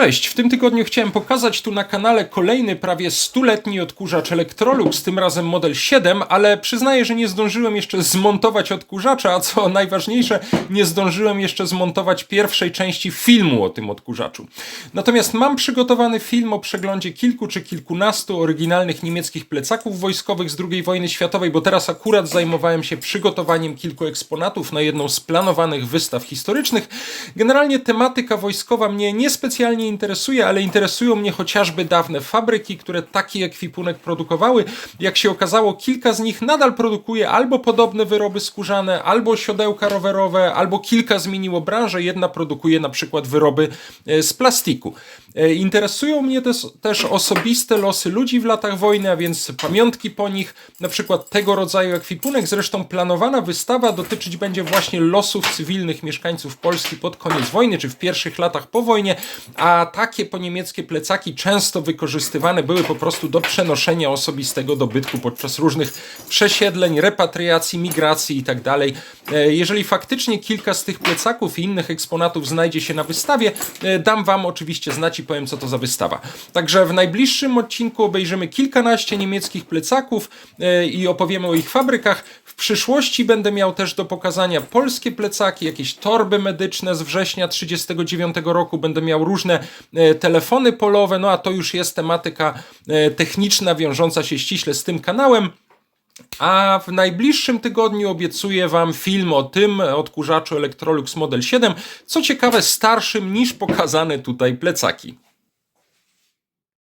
Cześć, w tym tygodniu chciałem pokazać tu na kanale kolejny prawie stuletni odkurzacz Electrolux, tym razem model 7, ale przyznaję, że nie zdążyłem jeszcze zmontować odkurzacza, a co najważniejsze, nie zdążyłem jeszcze zmontować pierwszej części filmu o tym odkurzaczu. Natomiast mam przygotowany film o przeglądzie kilku czy kilkunastu oryginalnych niemieckich plecaków wojskowych z II wojny światowej, bo teraz akurat zajmowałem się przygotowaniem kilku eksponatów na jedną z planowanych wystaw historycznych. Generalnie tematyka wojskowa mnie niespecjalnie interesuje, ale interesują mnie chociażby dawne fabryki, które taki ekwipunek produkowały. Jak się okazało, kilka z nich nadal produkuje albo podobne wyroby skórzane, albo siodełka rowerowe, albo kilka zmieniło branżę. Jedna produkuje na przykład wyroby e, z plastiku. E, Interesują mnie też, też osobiste losy ludzi w latach wojny, a więc pamiątki po nich, na przykład tego rodzaju ekwipunek. Zresztą planowana wystawa dotyczyć będzie właśnie losów cywilnych mieszkańców Polski pod koniec wojny, czy w pierwszych latach po wojnie, a takie po niemieckie plecaki często wykorzystywane były po prostu do przenoszenia osobistego dobytku podczas różnych przesiedleń, repatriacji, migracji itd. E, Jeżeli faktycznie kilka z tych plecaków i innych eksponatów znajdzie się na wystawie, e, dam Wam oczywiście znać i powiem, co to za wystawa. Także w najbliższym odcinku obejrzymy kilkanaście niemieckich plecaków e, i opowiemy o ich fabrykach. W przyszłości będę miał też do pokazania polskie plecaki, jakieś torby medyczne z września 1939 roku, będę miał różne telefony polowe, no a to już jest tematyka techniczna wiążąca się ściśle z tym kanałem. A w najbliższym tygodniu obiecuję Wam film o tym odkurzaczu Electrolux Model 7, co ciekawe starszym niż pokazane tutaj plecaki.